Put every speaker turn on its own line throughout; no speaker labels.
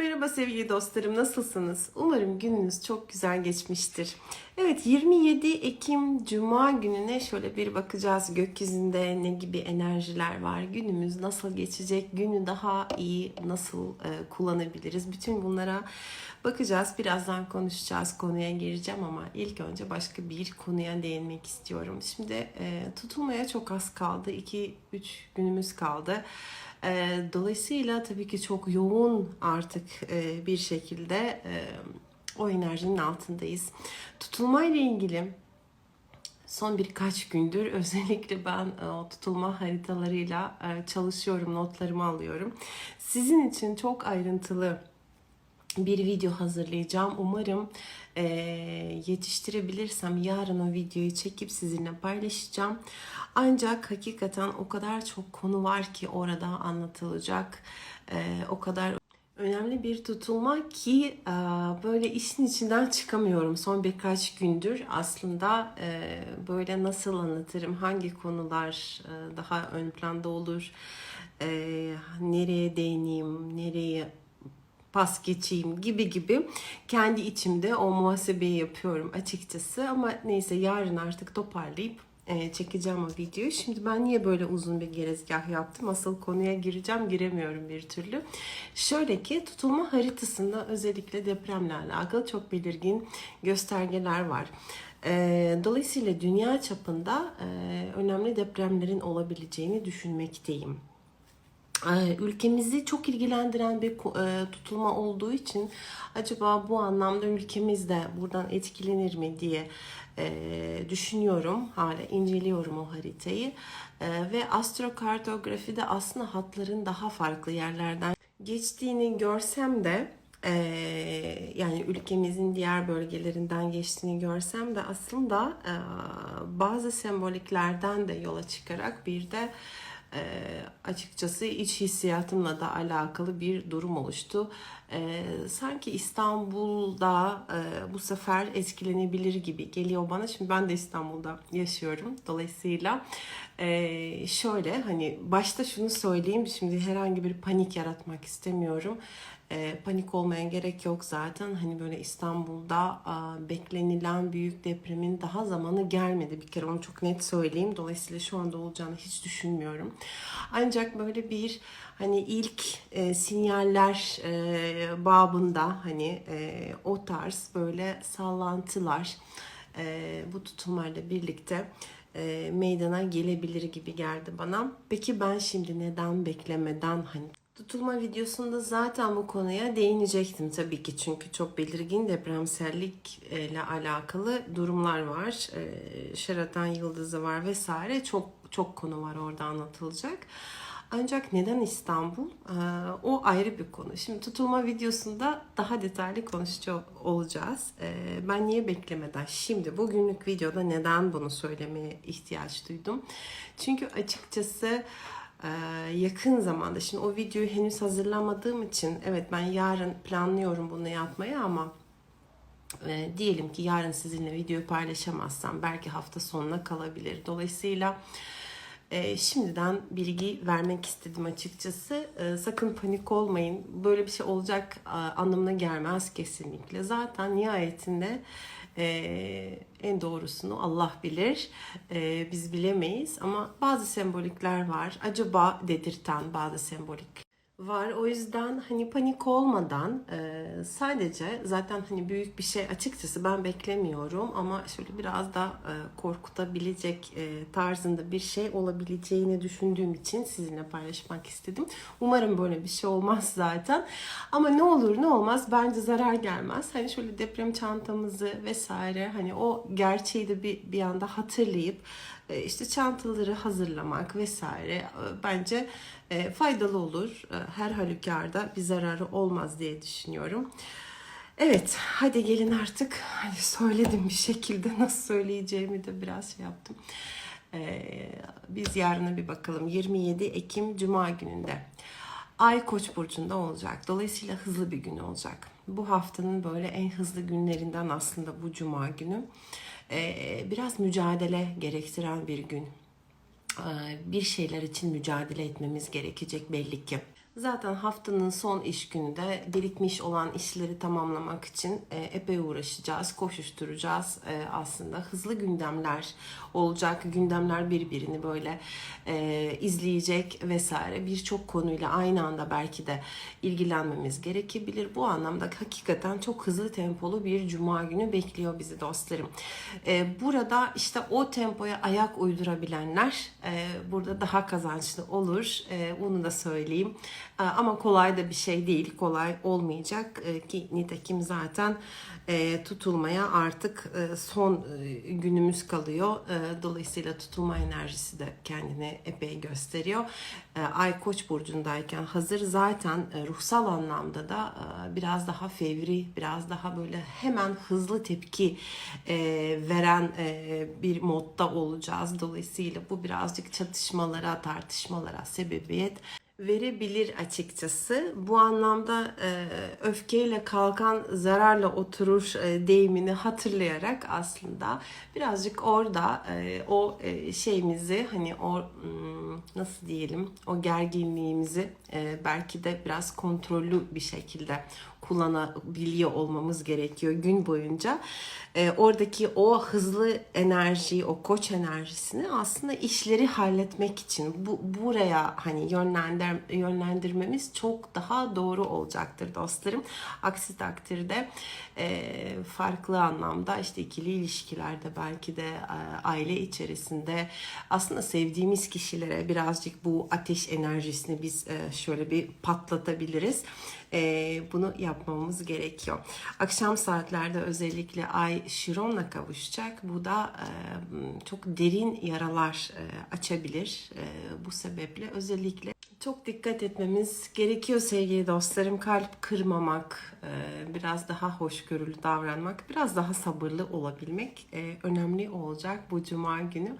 Merhaba sevgili dostlarım, nasılsınız? Umarım gününüz çok güzel geçmiştir. Evet, 27 Ekim Cuma gününe şöyle bir bakacağız. Gökyüzünde ne gibi enerjiler var? Günümüz nasıl geçecek? Günü daha iyi nasıl e, kullanabiliriz? Bütün bunlara bakacağız. Birazdan konuşacağız, konuya gireceğim ama ilk önce başka bir konuya değinmek istiyorum. Şimdi e, tutulmaya çok az kaldı. 2-3 günümüz kaldı. E, Dolayısıyla tabii ki çok yoğun artık e, bir şekilde e, o enerjinin altındayız. Tutulmayla ilgili son birkaç gündür özellikle ben o tutulma haritalarıyla çalışıyorum, notlarımı alıyorum. Sizin için çok ayrıntılı bir video hazırlayacağım. Umarım e, yetiştirebilirsem yarın o videoyu çekip sizinle paylaşacağım. Ancak hakikaten o kadar çok konu var ki orada anlatılacak. E, o kadar önemli bir tutulma ki e, böyle işin içinden çıkamıyorum son birkaç gündür. Aslında e, böyle nasıl anlatırım, hangi konular e, daha ön planda olur, e, nereye değineyim, nereye pas geçeyim gibi gibi kendi içimde o muhasebeyi yapıyorum açıkçası. Ama neyse yarın artık toparlayıp e, çekeceğim o videoyu. Şimdi ben niye böyle uzun bir girizgah yaptım? Asıl konuya gireceğim, giremiyorum bir türlü. Şöyle ki tutulma haritasında özellikle depremle alakalı çok belirgin göstergeler var. E, Dolayısıyla dünya çapında e, önemli depremlerin olabileceğini düşünmekteyim. Ee, ülkemizi çok ilgilendiren bir e, tutulma olduğu için acaba bu anlamda ülkemiz de buradan etkilenir mi diye e, düşünüyorum. Hala inceliyorum o haritayı. E, Ve astrokartografide aslında hatların daha farklı yerlerden geçtiğini görsem de yani ülkemizin diğer bölgelerinden geçtiğini görsem de aslında bazı semboliklerden de yola çıkarak bir de e, açıkçası iç hissiyatımla da alakalı bir durum oluştu. E, sanki İstanbul'da e, bu sefer etkilenebilir gibi geliyor bana. Şimdi ben de İstanbul'da yaşıyorum. Dolayısıyla e, şöyle hani başta şunu söyleyeyim. Şimdi herhangi bir panik yaratmak istemiyorum. E, panik olmaya gerek yok zaten. Hani böyle İstanbul'da beklenilen büyük depremin daha zamanı gelmedi. Bir kere onu çok net söyleyeyim. Dolayısıyla şu anda olacağını hiç düşünmüyorum. Ancak böyle bir hani ilk e, sinyaller e, babında hani o tarz böyle sallantılar bu tutumlarla birlikte meydana gelebilir gibi geldi bana. Peki ben şimdi neden beklemeden hani Tutulma videosunda zaten bu konuya değinecektim tabii ki çünkü çok belirgin depremsellik ile alakalı durumlar var. Ee, Şaratan yıldızı var vesaire çok çok konu var orada anlatılacak. Ancak neden İstanbul? Ee, o ayrı bir konu. Şimdi tutulma videosunda daha detaylı konuşacak olacağız. Ee, ben niye beklemeden şimdi bugünlük videoda neden bunu söylemeye ihtiyaç duydum? Çünkü açıkçası yakın zamanda şimdi o videoyu henüz hazırlamadığım için evet ben yarın planlıyorum bunu yapmayı ama e, diyelim ki yarın sizinle videoyu paylaşamazsam belki hafta sonuna kalabilir. Dolayısıyla e, şimdiden bilgi vermek istedim açıkçası. E, sakın panik olmayın. Böyle bir şey olacak e, anlamına gelmez kesinlikle. Zaten nihayetinde e, en doğrusunu Allah bilir. E, biz bilemeyiz ama bazı sembolikler var. Acaba dedirten bazı sembolik var. O yüzden hani panik olmadan e, sadece zaten hani büyük bir şey açıkçası ben beklemiyorum ama şöyle biraz da e, korkutabilecek e, tarzında bir şey olabileceğini düşündüğüm için sizinle paylaşmak istedim. Umarım böyle bir şey olmaz zaten. Ama ne olur ne olmaz bence zarar gelmez. Hani şöyle deprem çantamızı vesaire hani o gerçeği de bir bir anda hatırlayıp işte çantaları hazırlamak vesaire e, bence e, faydalı olur. Her halükarda bir zararı olmaz diye düşünüyorum. Evet, hadi gelin artık. Hani söyledim bir şekilde nasıl söyleyeceğimi de biraz şey yaptım. Biz yarına bir bakalım. 27 Ekim Cuma gününde. Ay Koç burcunda olacak. Dolayısıyla hızlı bir gün olacak. Bu haftanın böyle en hızlı günlerinden aslında bu cuma günü. Biraz mücadele gerektiren bir gün. Bir şeyler için mücadele etmemiz gerekecek belli ki. Zaten haftanın son iş gününde birikmiş olan işleri tamamlamak için e, epey uğraşacağız, koşuşturacağız. E, aslında hızlı gündemler olacak. Gündemler birbirini böyle e, izleyecek vesaire. Birçok konuyla aynı anda belki de ilgilenmemiz gerekebilir. Bu anlamda hakikaten çok hızlı tempolu bir cuma günü bekliyor bizi dostlarım. Burada işte o tempoya ayak uydurabilenler burada daha kazançlı olur. Bunu da söyleyeyim. E, ama kolay da bir şey değil. Kolay olmayacak E, ki nitekim zaten e, tutulmaya artık e, son e, günümüz kalıyor. E, dolayısıyla tutulma enerjisi de kendini epey gösteriyor. Ay Koç burcundayken hazır zaten ruhsal anlamda da biraz daha fevri, biraz daha böyle hemen hızlı tepki veren bir modda olacağız. Dolayısıyla bu birazcık çatışmalara, tartışmalara sebebiyet verebilir açıkçası. Bu anlamda e, öfkeyle kalkan zararla oturur e, deyimini hatırlayarak aslında birazcık orada e, o şeyimizi hani o hmm, nasıl diyelim o gerginliğimizi belki de biraz kontrollü bir şekilde kullanabiliyor olmamız gerekiyor gün boyunca. E, oradaki o hızlı enerjiyi, o koç enerjisini aslında işleri halletmek için bu buraya hani yönlendir yönlendirmemiz çok daha doğru olacaktır dostlarım. Aksi takdirde e, farklı anlamda işte ikili ilişkilerde belki de e, aile içerisinde aslında sevdiğimiz kişilere birazcık bu ateş enerjisini biz e, şöyle bir patlatabiliriz. E, bunu yapmamız gerekiyor. Akşam saatlerde özellikle Ay Şiron'la kavuşacak. Bu da e, çok derin yaralar e, açabilir. E, bu sebeple özellikle çok dikkat etmemiz gerekiyor sevgili dostlarım. Kalp kırmamak, e, biraz daha hoşgörülü davranmak, biraz daha sabırlı olabilmek e, önemli olacak bu cuma günü.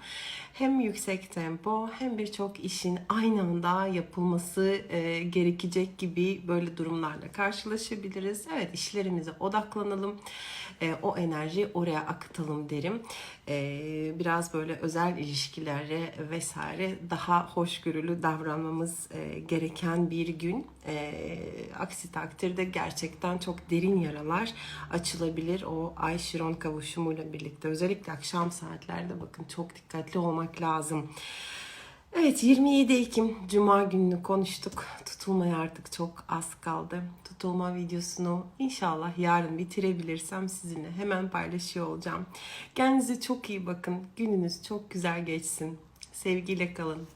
Hem yüksek tempo hem birçok işin aynı anda yapılması e, gerekecek gibi böyle durumlarla karşılaşabiliriz. Evet işlerimize odaklanalım. O enerjiyi oraya akıtalım derim. Biraz böyle özel ilişkilere vesaire daha hoşgörülü davranmamız gereken bir gün. Aksi takdirde gerçekten çok derin yaralar açılabilir o Ay Şiron kavuşumuyla birlikte. Özellikle akşam saatlerde bakın çok dikkatli olmak lazım. Evet 27 Ekim Cuma gününü konuştuk. Tutulmaya artık çok az kaldı. Tutulma videosunu inşallah yarın bitirebilirsem sizinle hemen paylaşıyor olacağım. Kendinize çok iyi bakın. Gününüz çok güzel geçsin. Sevgiyle kalın.